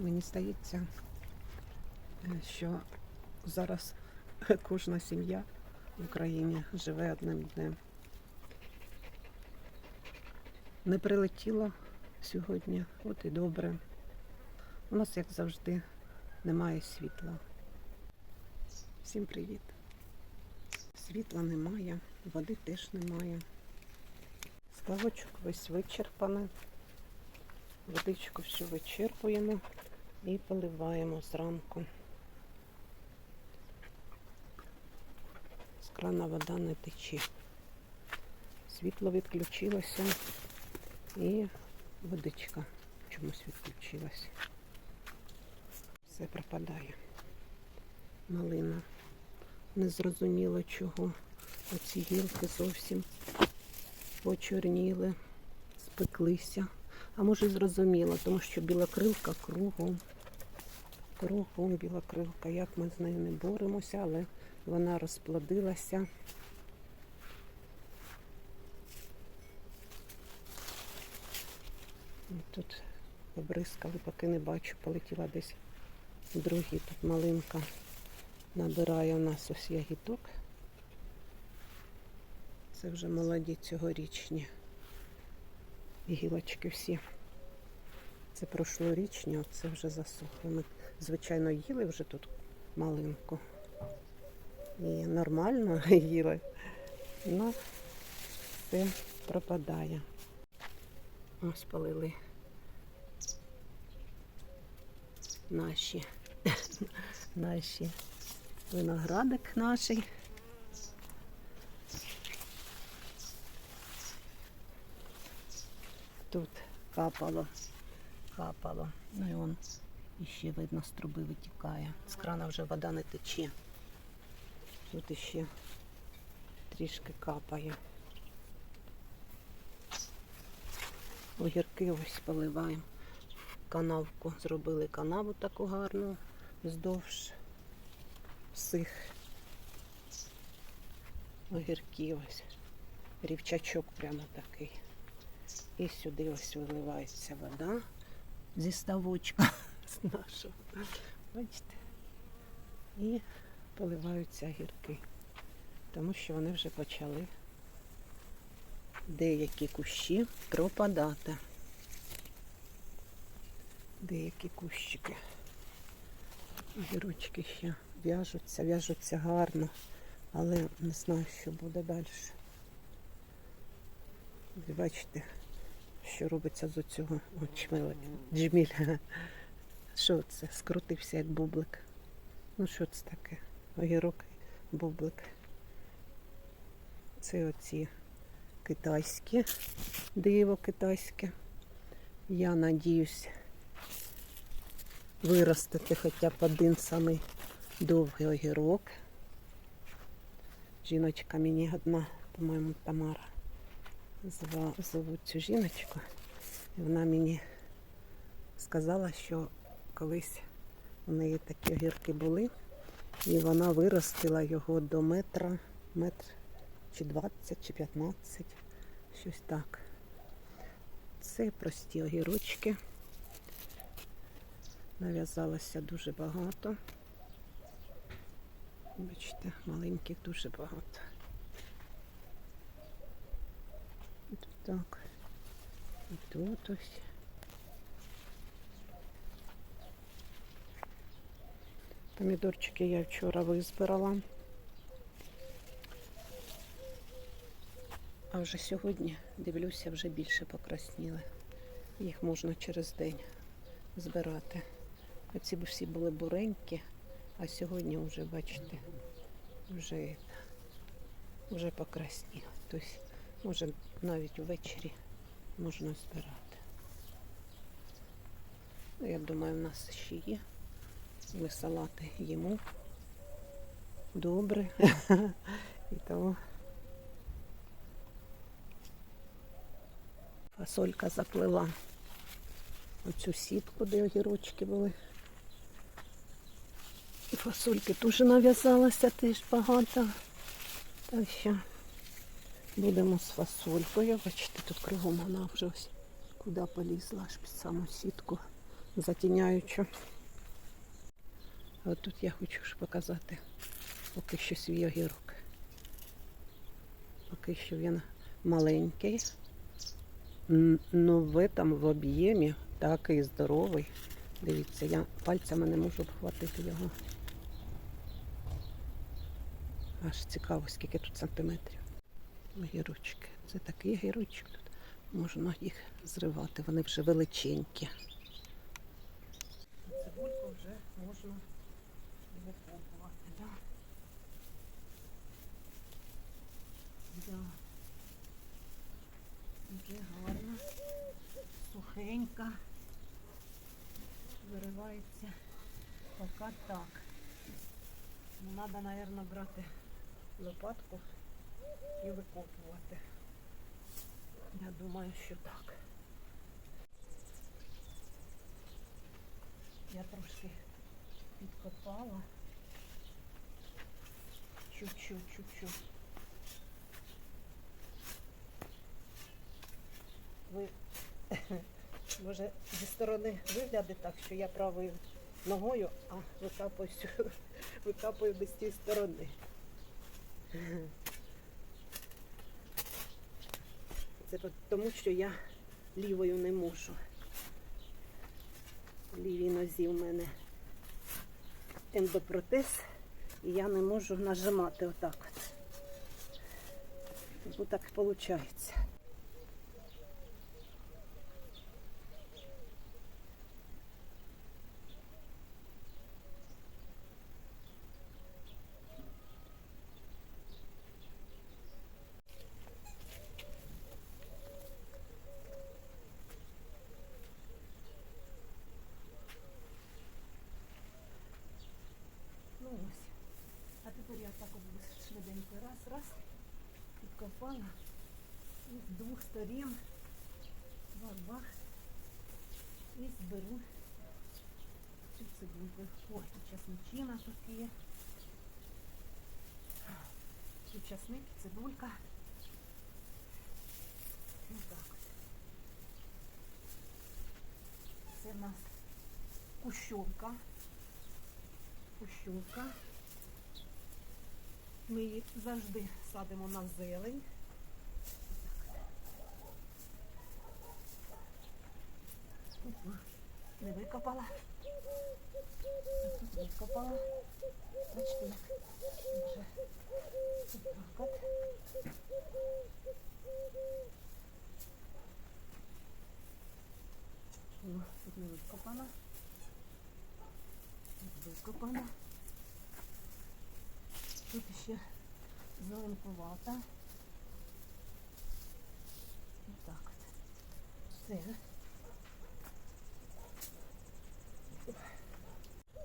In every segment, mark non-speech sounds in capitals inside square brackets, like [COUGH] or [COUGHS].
Мені здається, що зараз кожна сім'я в Україні живе одним днем. Не прилетіло сьогодні, от і добре. У нас, як завжди, немає світла. Всім привіт. Світла немає, води теж немає. Ставочок весь вичерпаний. Водичку всю вичерпуємо і поливаємо зранку. З крана вода не тече. Світло відключилося і водичка чомусь відключилася. Все пропадає. Малина. Незрозуміло чого. Оці гілки зовсім почорніли, спеклися. А може зрозуміло, тому що білокрилка кругом. Кругом білокрилка. Як ми з нею не боремося, але вона розплодилася. Тут побризкали, поки не бачу, полетіла десь другий. Тут малинка набирає у нас ось ягідок. Це вже молоді цьогорічні гілочки всі. Це прошлорічні, а це вже засохли. Ми, звичайно, їли вже тут малинку. І нормально [LAUGHS] їли. Ну, все пропадає. Ось полили наші, [LAUGHS] наші виноградик наш. Тут капало, капало. Ну і он іще видно з труби витікає. З крана вже вода не тече. Тут іще трішки капає. Огірки ось поливаємо. Канавку зробили канаву таку гарну вздовж всіх огірків. Ось. Рівчачок прямо такий. І сюди ось виливається вода зі ставочка з нашого. Бачите? І поливаються гірки, тому що вони вже почали деякі кущі пропадати. Деякі кущики. Гірочки ще в'яжуться, в'яжуться гарно, але не знаю, що буде далі. Бачите, що робиться з оцього О, чмелик, джміля. Що це? Скрутився як бублик. Ну що це таке? Огірок, бублик. Це оці китайські, диво китайське. Я надіюсь виростити хоча б один самий довгий огірок. Жіночка мені одна, по-моєму, Тамара зовуть цю жіночку. І вона мені сказала, що колись у неї такі огірки були, і вона виростила його до метра, метр чи 20, чи 15, щось так. Це прості огірочки. Нав'язалося дуже багато. Бачите, маленьких дуже багато. Тут так. І тут ось. Помідорчики я вчора визбирала. А вже сьогодні, дивлюся, вже більше покрасніли. Їх можна через день збирати. Оці б всі були буренькі, а сьогодні вже, бачите, вже, вже покрасніли. Тобто, може, навіть ввечері можна збирати. Ну, я думаю, в нас ще є. Ми салати їмо. Добре. [LAUGHS] І того фасолька заплила оцю сітку, де огірочки були. Фасольки теж нав'язалося теж багато. Так що будемо з фасолькою. Бачите, тут кругом вона вже ось куди полізла, аж під саму сітку. затіняючу. От тут я хочу ж показати поки що свій огірок. Поки що він маленький. Н- Ну, там в об'ємі такий здоровий. Дивіться, я пальцями не можу обхватити його. Аж цікаво, скільки тут сантиметрів. Огірочки. Це такий огірочок тут. Можна їх зривати, вони вже величенькі. Цибульку вже можна викопувати, да? Да. Вже гарно, сухенька. Виривається поки так. Ну, треба, мабуть, брати лопатку і викопувати. Я думаю, що так. Я трошки підкопала. Чуть-чуть, чуть-чуть. Ви [COUGHS] може зі сторони виглядить так, що я правою ногою, а викапую, [LAUGHS] викапую без тієї сторони. Це тому, що я лівою не можу. Лівій нозі в мене ендопротез, і я не можу нажимати отак от. Тому так виходить. Ну ось. А тепер я так от швиденько раз, раз, підкопала. Двох сторін бах-бах. І зберу цю цибульку. О, і чесночина тут є. І часник, цибулька. Ось так от. Це в нас кущовка. Кущовка. Ми її завжди садимо на зелень. Опа, не викопала. Тут викопала. Бачите, як вже отак от. Тут не викопана. Тут викопана. Тут ще зеленкувата. Ось так от. Все.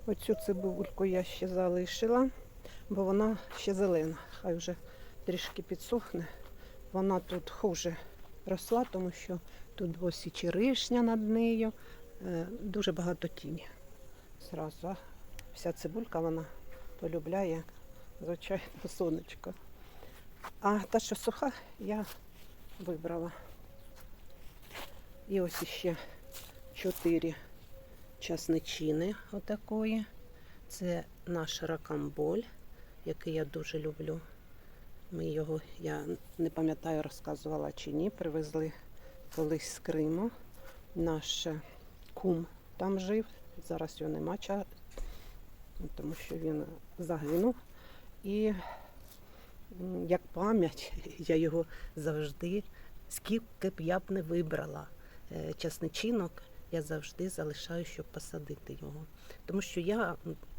Оцю цибульку я ще залишила, бо вона ще зелена. Хай вже трішки підсохне. Вона тут хуже росла, тому що тут ось і черешня над нею. Е, Дуже багато тіні. Зразу. Вся цибулька вона полюбляє, звичайно, сонечко. А та, що суха, я вибрала. І ось іще чотири часничини отакої. Це наш ракамболь, який я дуже люблю. Ми його, я не пам'ятаю, розказувала чи ні, привезли колись з Криму. Наш е, кум там жив. Зараз його нема, тому що він загинув. І як пам'ять, [LAUGHS] я його завжди, скільки б я б не вибрала е, часничинок, я завжди залишаю, щоб посадити його. Тому що я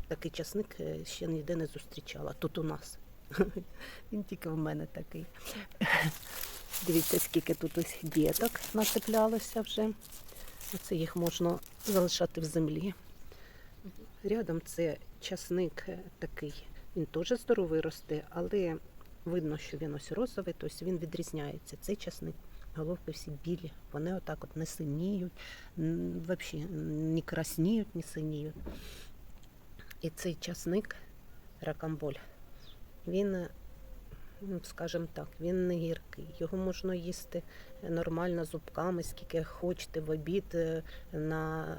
такий часник е, ще ніде не зустрічала. Тут у нас. [LAUGHS] Він тільки в мене такий. [LAUGHS] Дивіться, скільки тут ось діток насиплялося вже. Оце їх можна залишати в землі. Рядом це часник е, такий. Він теж здоровий росте, але видно, що він ось розовий, тобто він відрізняється. Цей часник, головки всі білі, вони отак от не синіють, взагалі не красніють, не синіють. І цей часник, ракамболь, він ну, скажімо так, він не гіркий. Його можна їсти нормально зубками, скільки хочете в обід, е, на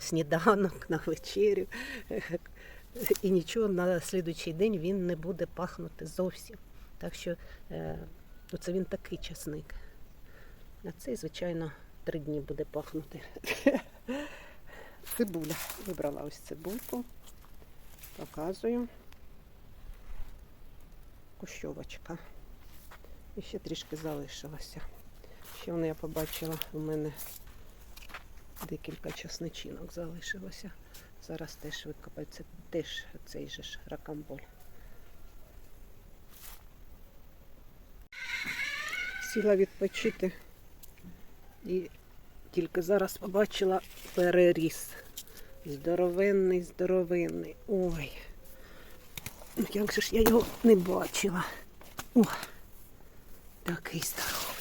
сніданок, на вечерю. І нічого на слідуючий день він не буде пахнути зовсім. Так що е, оце він такий часник. А цей, звичайно, три дні буде пахнути. Цибуля. Вибрала ось цибульку. Показую. Кущовочка. І ще трішки залишилося. Ще вона я побачила, у мене декілька часничинок залишилося. Зараз теж викопаю. Це теж цей же ж ракамболь. Сіла відпочити і тільки зараз побачила переріс. Здоровенний, здоровенний. Ой. Ну, Як же ж я його не бачила. О, такий здоровий.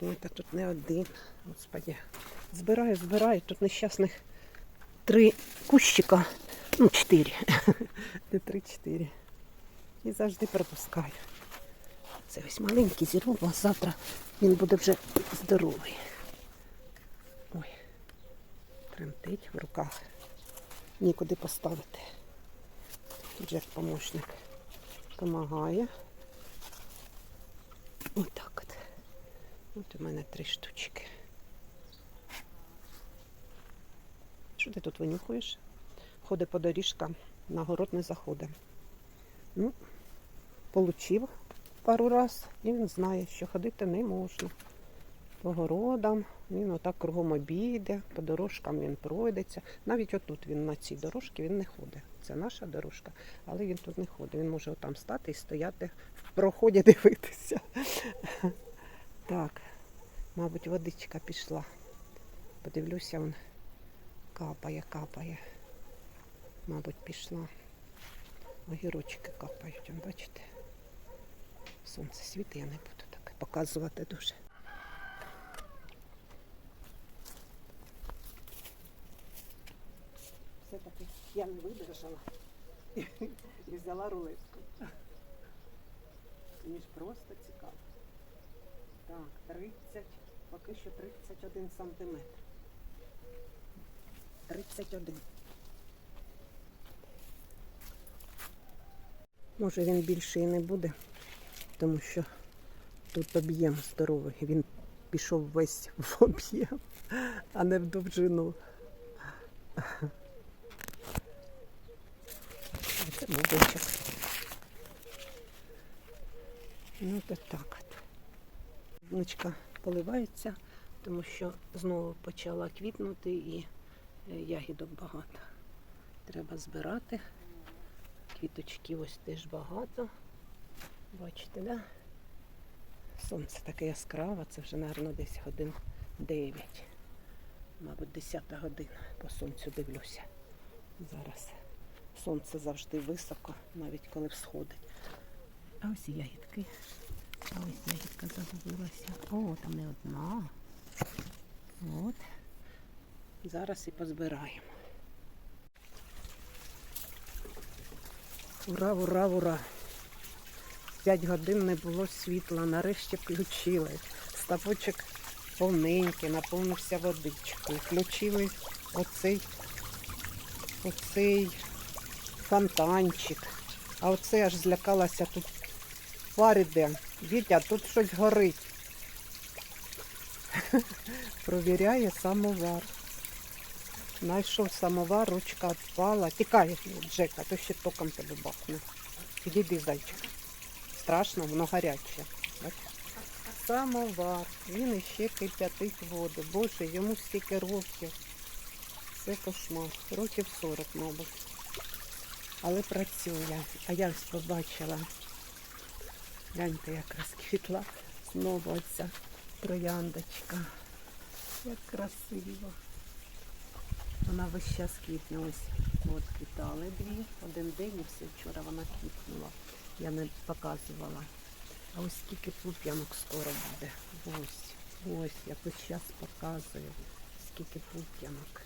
Ой, та тут не один. Господи. Збираю, збираю. Тут нещасних три кущика. Ну, чотири. [LAUGHS] Не три-чотири. І завжди пропускаю. Це ось маленький зірву, а завтра він буде вже здоровий. Ой, тремтить в руках. Нікуди поставити. Же помощник допомагає. Отак от. От у мене три штучки. Що ти тут винюхуєш? Ходить по доріжкам, на город не заходить. Ну, получив пару раз, і він знає, що ходити не можна. По городам, він отак кругом обійде, по дорожкам він пройдеться. Навіть отут він на цій дорожці він не ходить. Це наша дорожка, але він тут не ходить. Він може отам стати і стояти в проході дивитися. [LAUGHS] Так, мабуть, водичка пішла. Подивлюся, він капає, капає. Мабуть, пішла. Огірочки капають, бачите? Сонце світить, я не буду так показувати дуже. Все-таки я не видержала і взяла рулетку. Мені ж просто цікаво. Так, 30, поки що 31 сантиметр. 31. Може він більше і не буде, тому що тут об'єм здоровий. Він пішов весь [LAUGHS] в об'єм, а не в довжину. Це бубочок. Ну, то так от. Внучка поливається, тому що знову почала квітнути і е, ягідок багато. Треба збирати. Квіточків ось теж багато. Бачите, да? Сонце таке яскраве, це вже, мабуть, десь годин 9. Мабуть, 10 година по сонцю дивлюся. Зараз сонце завжди високо, навіть коли всходить. А ось і ягідки. А ось ягідка загубилася. О, там не одна. От. Зараз і позбираємо. Ура, ура, ура! П'ять годин не було світла, нарешті включили. Ставочок повненький, наповнився водичкою. Включили оцей, оцей фонтанчик. А оце аж злякалася тут пар іде. Вітя, тут щось горить. [LAUGHS] Провіряє самовар. Знайшов самовар, ручка впала. Тікай, Джека, то ще током тебе бахне. Підійди, зайчик. Страшно, воно гаряче. Самовар. Він іще кип'ятить воду. Боже, йому стільки років. Це кошмар. Років 40, мабуть. Але працює. А я ось побачила. Гляньте, як розквітла знову оця трояндочка. Як красиво. Вона весь час квітне. Ось от квітали дві. Один день і все вчора вона квітнула. Я не показувала. А ось скільки пуп'янок скоро буде. Ось, ось, я весь час показую, скільки пуп'янок.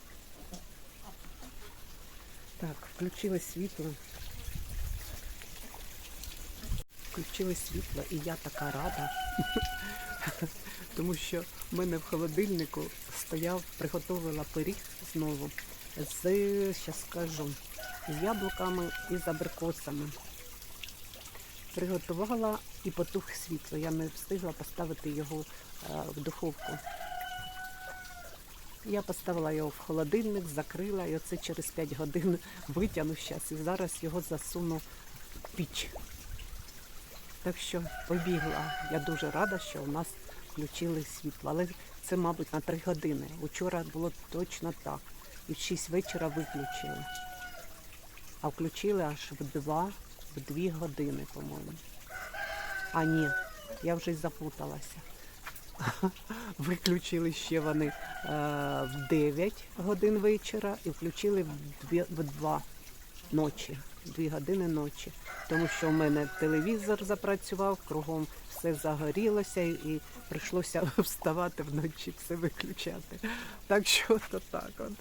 Так, включили світло. включили світло, і я така рада. [LAUGHS] Тому що в мене в холодильнику стояв, приготувала пиріг знову з, щас скажу, з яблуками і з абрикосами. Приготувала і потух світло. Я не встигла поставити його е, в духовку. Я поставила його в холодильник, закрила і оце через 5 годин [LAUGHS] витягну зараз і зараз його засуну в піч. Так що побігла. Я дуже рада, що у нас включили світло. Але це, мабуть, на 3 години. Учора було точно так. І в 6 вечора виключили. А включили аж в 2, в 2 години, по-моєму. А ні, я вже й заплуталася. [LAUGHS] Виключили ще вони е, в 9 годин вечора і включили в 2, в 2 ночі, 2 години ночі. Тому що в мене телевізор запрацював, кругом все загорілося і прийшлося [LAUGHS] вставати вночі, все виключати. Так що то так от.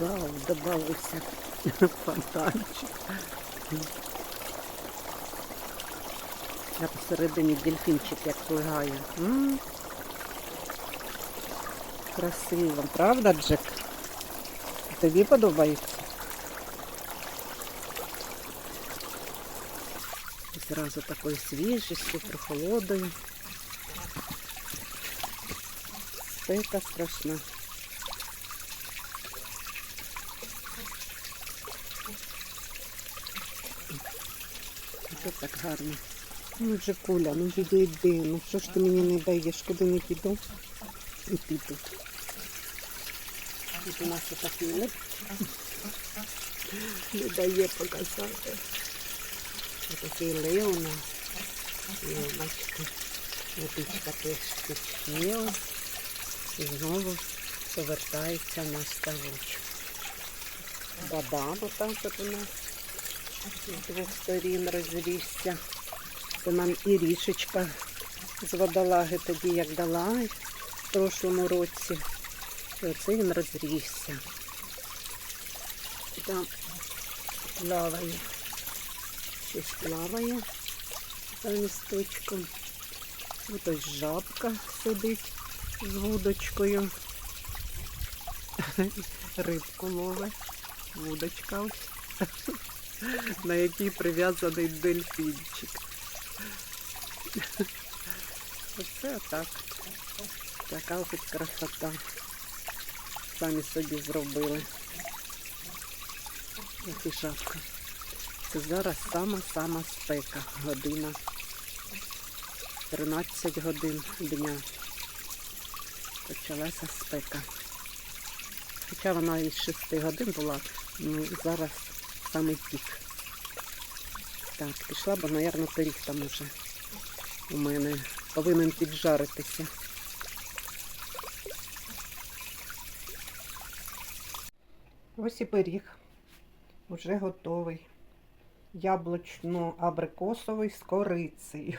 Вау, добавився фонтанчик. А посередині дельфінчик як плигає. Красиво, правда, Джек? Тобі подобається? Зразу такою свіжістю, прохолодою. Спека страшна. Це так гарно. Ну вже Коля, ну відійди, ну що ж ти мені не даєш, куди не піду? І піду. Тут у нас отакий лип. Не дає показати. Отакий леона. І бачите, водичка теж течніла. І знову повертається наш ставочок. Баба, отак от у нас з двох сторін розрісся. Це нам і рішечка з водолаги тоді як дала в прошлому році. Оце він розрісся. Там плаває. Щось плаває за місточком. Ось ось жабка сидить з вудочкою. [LAUGHS] Рибку ловить. Вудочка ось [LAUGHS] [LAUGHS] на який прив'язаний дельфінчик. Оце так. Така ось красота. Самі собі зробили. Ось і жабка. Це зараз сама-сама спека. Година. 13 годин дня. Почалася спека. Хоча вона із 6 годин була, ну зараз самий пік. Так, пішла, бо, мабуть, пиріг там уже у мене повинен піджаритися. Ось і пиріг. Уже готовий. Яблучно-абрикосовий з корицею.